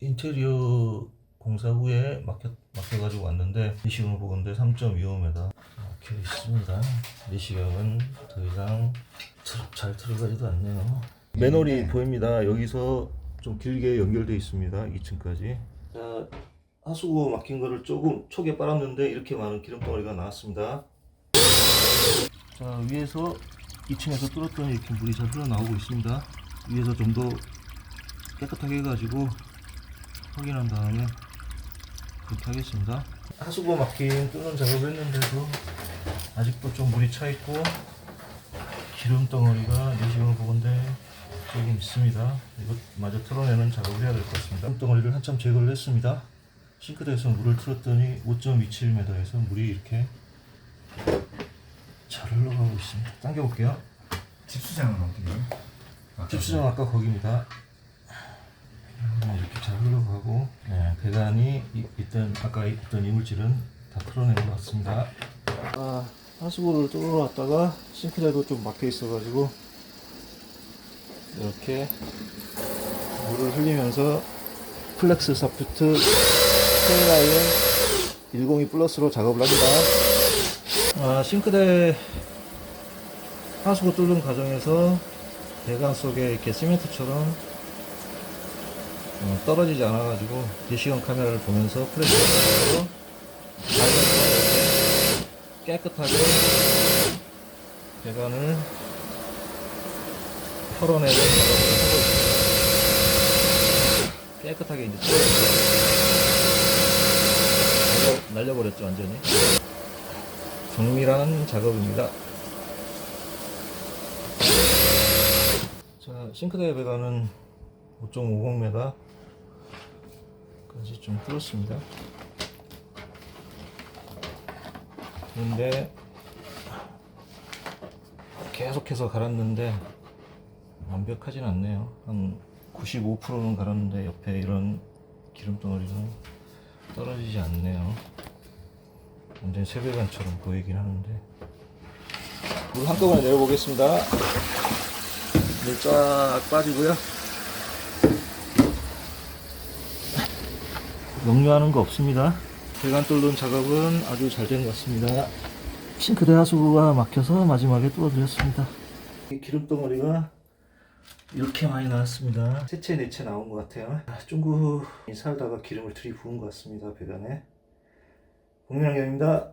인테리어 공사 후에 막혀, 막혀가지고 왔는데 내시경을 보건데 3.25m 막혀 있습니다. 내시경은 더 이상 틀- 잘 들어가지도 않네요. 맨홀이 보입니다. 여기서 좀 길게 연결되어 있습니다. 2층까지. 자, 하수구 막힌 거를 조금 촉에 빨았는데 이렇게 많은 기름 덩어리가 나왔습니다. 자, 위에서 2층에서 뚫었더니 이렇게 물이 잘 흘러나오고 있습니다. 위에서 좀 더 깨끗하게 해가지고 확인한 다음에 그렇게 하겠습니다. 하수구 막힌 뚫는 작업을 했는데도 아직도 좀 물이 차 있고 기름 덩어리가 내시경을 보건데 조금 있습니다. 이것 마저 털어내는 작업을 해야 될 것 같습니다. 기름 덩어리를 한참 제거를 했습니다. 싱크대에서 물을 틀었더니 5.27m에서 물이 이렇게 잘 흘러가고 있습니다. 당겨볼게요. 집수장은 어디요? 아, 집수정 아까 거기입니다. 흘러가고 네, 배관이 이- 있던 아까 있던 이물질은 다 풀어낸 것 같습니다. 아 하수구를 뚫어 놨다가 싱크대도 좀 막혀 있어가지고 이렇게 물을 흘리면서 플렉스 사프트 K라인 102 플러스로 작업을 합니다. 아, 싱크대 하수구 뚫는 과정에서 배관 속에 이렇게 시멘트처럼 어, 떨어지지 않아가지고 대시경 카메라를 보면서 플래시로 깨끗하게 배관을 털어내는. 깨끗하게 이제 털어내고 날려, 날려버렸죠 완전히 정밀한 작업입니다. 자, 싱크대 배관은 5.50m 까지 좀 뚫었습니다. 그런데 계속해서 갈았는데 완벽하진 않네요. 한 95%는 갈았는데 옆에 이런 기름 덩어리는 떨어지지 않네요. 완전 세배관처럼 보이긴 하는데 물 한꺼번에 내려보겠습니다. 물 쫙 빠지고요. 역류하는 거 없습니다. 배관 뚫는 작업은 아주 잘 된 것 같습니다. 싱크대 하수구가 막혀서 마지막에 뚫어드렸습니다. 기름 덩어리가 이렇게 많이 나왔습니다. 세 채 네 채 나온 것 같아요. 아, 중국 살다가 기름을 들이부은 것 같습니다. 배관에. 공명경입니다.